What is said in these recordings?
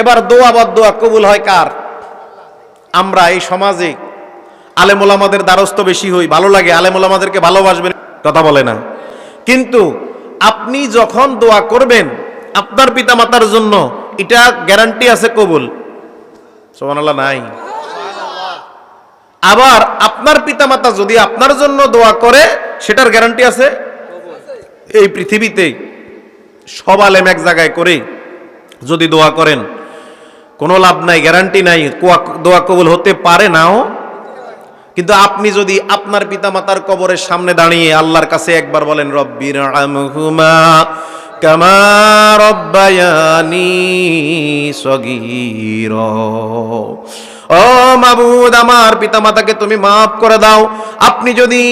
এবার দোয়া বদ দোয়া কবুল হয় কার? আমরা এই সমাজে আলেমুল আমাদের দ্বারস্থ বেশি হই, ভালো লাগে, আলেমুল আমাদেরকে ভালোবাসবেন, কথা বলে না। কিন্তু আপনি যখন দোয়া করবেন, আপনার পিতামাতার জন্য এটা গ্যারান্টি আছে কবুল। সোমানাল্লাহ নাই। আবার আপনার পিতামাতা যদি আপনার জন্য দোয়া করে, সেটার গ্যারান্টি আছে? এই পৃথিবীতে সব আলেম এক জায়গায় করে যদি দোয়া করেন কোনো লাভ নাই, গ্যারান্টি নাই দোয়া কবুল হতে পারে নাও। কিন্তু আপনি যদি আপনার পিতামাতার কবরের সামনে দাঁড়িয়ে আল্লাহর কাছে একবার বলেন, রব্বির আমহুমা কামা রব্বায়ানি সগীর। ও মাবুদ, আমার পিতামাতাকে তুমি মাফ করে দাও। আপনি যদি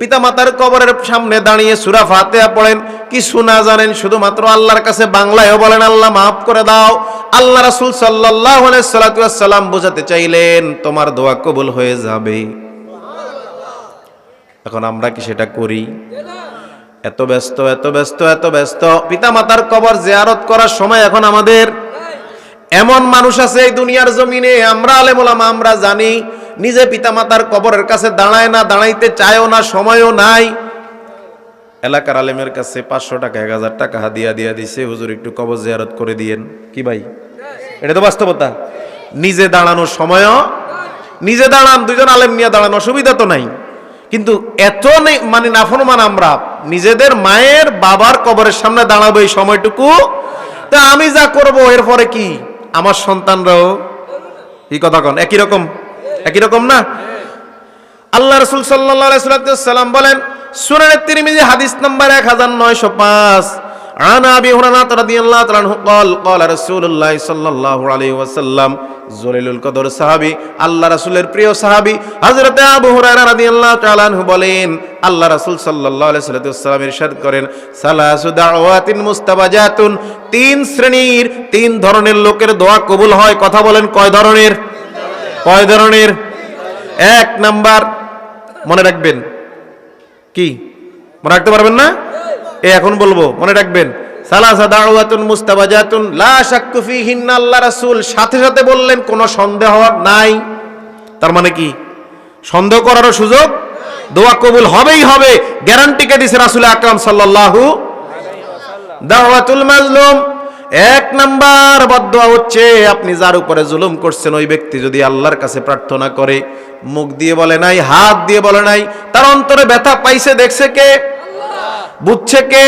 পিতামাতার কবরের সামনে দাঁড়িয়ে সুরা ফাতেহা পড়েন, কিছু না জানেন, শুধুমাত্র আল্লাহর কাছে বাংলায়ও বলেন, আল্লাহ মাফ করে দাও। আল্লাহ রাসুল আলাইহি সাল্লাম বোঝাতে চাইলেন, তোমার দোয়া কবুল হয়ে যাবে। এখন আমরা কি সেটা করি? এত ব্যস্ত এত ব্যস্ত এত ব্যস্ত। পিতামাতার কবর জেয়ারত করার সময় এখন আমাদের এমন মানুষ আছে এই দুনিয়ার জমিনে, আমরা আলেমুলামা আমরা জানি, নিজে পিতামাতার কবরের কাছে দাঁড়ায় না, দাঁড়াইতে চায়ও না, সময়ও নাই। এলাকার আলেমের কাছে পাঁচশো টাকা, এক হাজার টাকা হাদিয়া দিয়া দিছে, হুজুর, একটু কবর জেয়ারত করে দিয়েন। কি ভাই? এটা তো বাস্তবতা। নিজে দাঁড়ানোর সময়ও, নিজে দাঁড়ান দুজন আলেম নিয়ে দাঁড়ান অসুবিধা তো নাই। কিন্তু এত মানে নাফরমান আমরা, নিজেদের মায়ের বাবার কবরের সামনে দাঁড়াবো এই সময়টুকু। তা আমি যা করব এরপরে কি? আমার সন্তানরাও কি কথা কন, একই রকম? একই রকম না? আল্লাহ রসুল সাল্লাম বলেন, সুনানের তিরমিজি হাদিস নাম্বার এক হাজার নয়শো পাঁচ। عن ابي هريره رضي الله تعالى عنه قال قال رسول الله صلى الله عليه وسلم জলিলুল কদর সাহাবী আল্লাহ রাসূলের প্রিয় সাহাবী হযরতে আবু হুরায়রা রাদিয়াল্লাহু তাআলা আনহু বলেন আল্লাহ রাসূল সাল্লাল্লাহু আলাইহি ওয়াসাল্লাম ইরশাদ করেন সালাসু দাওয়াতিন মুস্তাবাজাতুন তিন শ্রেণীর তিন ধরনের লোকের দোয়া কবুল হয় কথা বলেন কয় ধরনের কয় ধরনের এক নাম্বার মনে রাখবেন কি মনে রাখতে পারবেন না এ এখন বলব, মনে রাখবেন, সালাসা দাওয়াতুন মুস্তাবাজাতুন, লা শাক্কু ফিহিন্না আল্লাহ রাসূল, সাথে সাথে বললেন, কোনো সন্দেহ নাই। তার মানে কি? সন্দেহ করারও সুযোগ দোয়া কবুল হবেই হবে। গ্যারান্টি কে দিছে রাসূল আকরাম সাল্লাল্লাহু দাওয়াতুল মাজলুম। এক নাম্বার বদদোয়া হচ্ছে, আপনি যার উপরে জুলুম করছেন, ওই ব্যক্তি যদি আল্লাহর কাছে প্রার্থনা করে, মুখ দিয়ে বলে নাই, হাত দিয়ে বলে নাই, তার অন্তরে ব্যথা পাইছে, দেখছে কে? বুঝছে কে?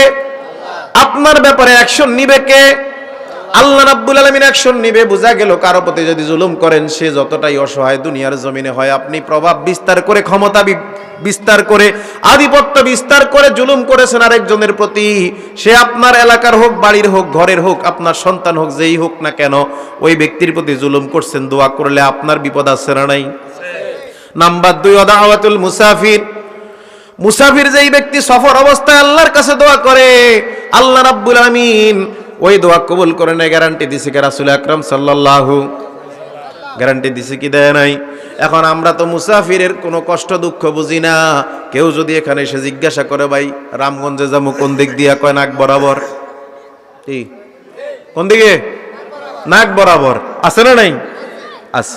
আপনার ব্যাপারে অ্যাকশন নিবে কে? আল্লাহ রাব্বুল আলামিন অ্যাকশন নিবে, বোঝা গেল কারও প্রতি যদি জুলুম করেন, সে যতটাই অসহায় দুনিয়ার জমিনে হয়, আপনি প্রভাব বিস্তার করে, ক্ষমতা বিস্তার করে, আধিপত্য বিস্তার করে জুলুম করেছেন আরেকজনের প্রতি। সে আপনার এলাকার হোক, বাড়ির হোক, ঘরের হোক, আপনার সন্তান হোক, যেই হোক না কেন, ওই ব্যক্তির প্রতি জুলুম করছেন, দোয়া করলে আপনার বিপদ আছে না নাই? নাম্বার দুই, অদাওয়াতুল মুসাফির। মুসাফির যেই ব্যক্তি সফর অবস্থায় আল্লাহর কাছে দোয়া করে, আল্লাহ রাব্বুল আমিন ওই দোয়া কবুল করে নেয় গ্যারান্টি দিছে কে রাসূল আকরাম সাল্লাল্লাহু গ্যারান্টি দিছে কি, দেয় নাই? এখন আমরা তো মুসাফিরের কোনো কষ্ট দুঃখ বুঝি না। কেউ যদি এখানে এসে জিজ্ঞাসা করে, ভাই, রামগঞ্জে যাব, কোন দিক দিয়া? কয়, নাক বরাবর। কি? কোন দিকে? নাক বরাবর। আছে না নাই? আছে।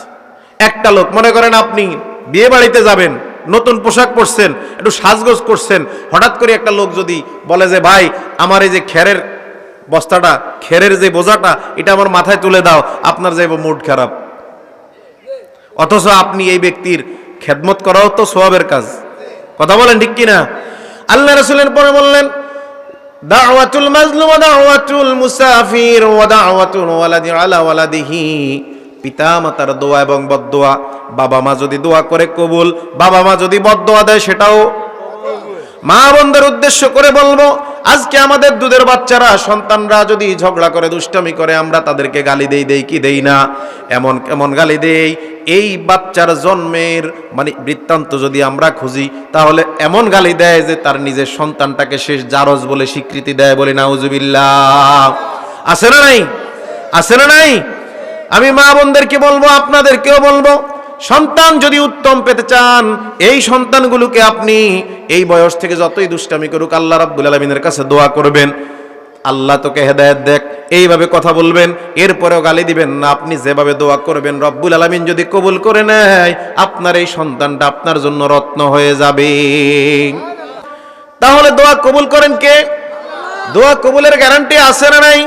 একটা লোক, মনে করেন আপনি, বিয়ে বাড়িতে যাবেন নতুন পোশাক পরছেন, একটু সাজগোজ করছেন, হঠাৎ করে একটা লোক যদি বলে যে, ভাই, আমার এই যে খেরের বস্তাটা, খেরের যে বোঝাটা, এটা আমার মাথায় তুলে দাও, আপনার যাইব মুড খারাপ। অথচ আপনি এই ব্যক্তির খেদমত করাও তো সোয়াবের কাজ। কথা বলেন ঠিক কিনা? আল্লাহ রসুলের পরে বললেন, দাওয়াতুল মাজলুম ওয়া দাওয়াতুল মুসাফির ওয়া দাওয়াতুল ওয়ালাদি আলা ওয়ালাদিহি। পিতা মাতার দোয়া এবং বদদোয়া। বাবা মা যদি দোয়া করে কবুল বাবা মা যদি বদদোয়া দেয় সেটাও মা বোনদের উদ্দেশ্য করে বলব, আজকে আমাদের দুধের বাচ্চারা, সন্তানরা যদি ঝগড়া করে, দুষ্টামি করে, আমরা তাদেরকে গালি দেই দেই কি দেই না? এমন এমন গালি দেই, এই বাচ্চার জন্মের মানে বৃত্তান্ত যদি আমরা খুঁজি, তাহলে এমন গালি দেয় যে তার নিজের সন্তানটাকে শেষ জারজ বলে স্বীকৃতি দেয় বলে নাউজুবিল্লাহ। আছে না নাই? আছে না নাই? আমি মা বোনদেরকে বলব, আপনাদেরকেও বলব, সন্তান যদি উত্তম পেতে চান, এই সন্তানগুলোকে আপনি এই বয়স থেকে যতই দুষ্টামি করুক, আল্লাহ রাব্বুল আলমিনের কাছে দোয়া করবেন। আল্লাহ তোকে হেদায়ত দেখ, এইভাবে কথা বলবেন, এরপরেও গালি দিবেন না, আপনি যেভাবে দোয়া করবেন, রব্বুল আলামিন যদি কবুল করে নেয়, আপনার এই সন্তানটা আপনার জন্য রত্ন হয়ে যাবে। তাহলে দোয়া কবুল করেন কে? দোয়া কবুলের গ্যারান্টি আছে না নাই?